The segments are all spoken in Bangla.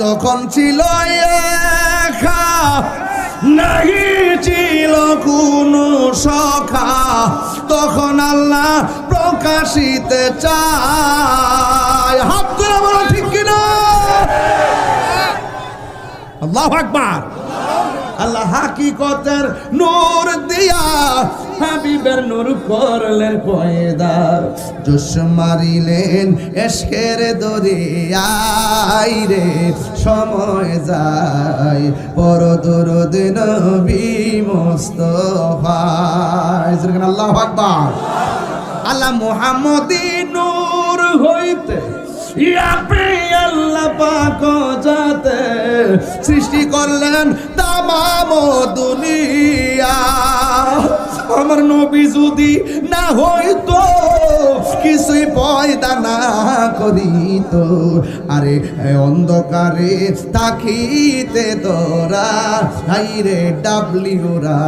যখন ছিল একা ছিল কোনো সখা, তখন আল্লাহ প্রকাশিতে চায়। হাত করে বলো ঠিক কিনা? আল্লাহ আকবার। আল্লাহ হাকিকতের নূর দিয়া হাবিবের নূর করলেন পয়দা জোশ মারিলেন এসকের দরিয়াই রে। সময় যায় পর দরদ নবী মোস্তফায় আল্লাহ আকবার। আল্লাহ মোহাম্মদী নূর হইতে যাতে সৃষ্টি করলেন তামাম দুনিয়া। আমার নবী যদি না হইতো, কিছুই পয়দা না করিত। আরে অন্ধকারে তাকিতে তোরা হাইরে ডাবলিউরা।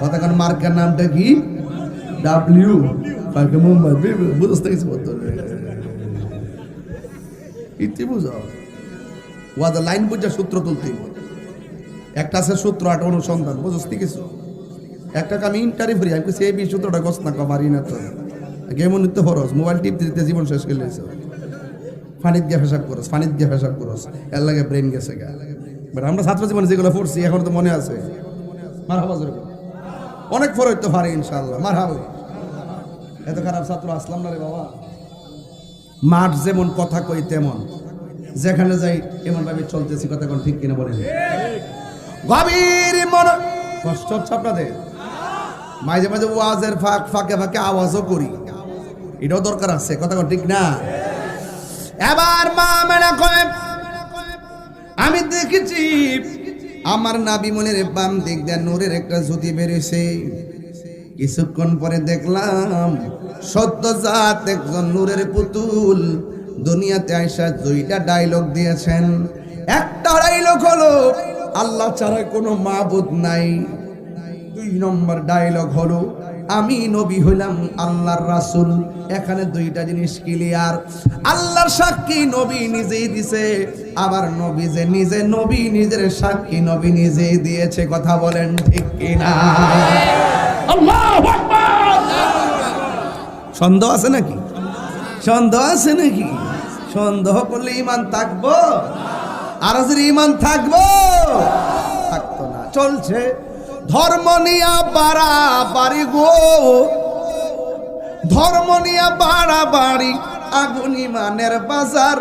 কতক্ষণ মার্কার নামটা কি? ডাব্লিউ। পার্কে মুম্বাই বুঝতে গেছি ইতি বুঝাও। ওয়াদা লাইন বুঝা সূত্র তুলতে একটা আছে সূত্র আট অনুসন্ধান বুঝতে কিছু? একটা আমি ইন্টারভিউ করি, আমি এই বি সূত্রটা গছ না কমারি না তো। গেম নিতে খরচ মোবাইল টিপ দিতে জীবন শেষ করে লেছে ফানিত গিয়ে ফেসাব করস, ফানিত গিয়ে ফেসাব করস, এর লাগে ব্রেন গেছে গা। বাট আমরা ছাত্র জীবনে যেগুলো পড়ছি, এখন তো মনে আছে। মার অনেক ফর তো পারে ইনশাল্লাহ মার হাবা এত খারাপ ছাত্র আসলাম না রে বাবা। মাঠ যেমন কথা কই তেমন। যেখানে যাই এমন ভাবে চলতেছি, কথা কোন ঠিক কিনা বলেন। গভীর মন কষ্ট হচ্ছে আপনাদের? মাঝে মাঝে ওয়াজের ফাঁক, ফাঁকে ফাঁকে আওয়াজও করি। এটাও দরকার আছে, কথা ঠিক না? এবার মা মেনা কয়ে, আমি দেখেছি আমার নাবি মনের বাম দিক দিয়ে নূরের একটা জ্যোতি বেরিয়েছে। কিছুক্ষণ পরে দেখলাম সত্য জাত একজন নূরের পুতুল দুনিয়াতে আইসা দুইটা ডায়লগ দিয়েছেন। একটা ডায়লগ হলো আল্লাহ ছাড়া কোনো মাবুদ নাই। দুই নম্বর ডায়লগ হলো, আমি নবী হইলাম আল্লাহর রাসূল। এখানে দুইটা জিনিস ক্লিয়ার আল্লাহর সাক্ষী নবী নিজেই দিছে, আবার নবী যে নিজে, নবী নিজের সাক্ষী নবী নিজেই দিয়েছে, কথা বলেন ঠিক কিনা? সন্দেহ আছে নাকি? সন্দেহ আছে নাকি? সন্দেহ করলে ইমান থাকব? আর যদি ইমান থাকব? থাকতো না। চলছে। ধর্ম নিয়া বাড়া বাড়ি গো। ধর্ম নিয়া বাড়া বাড়ি আগুন ইমানের বাজার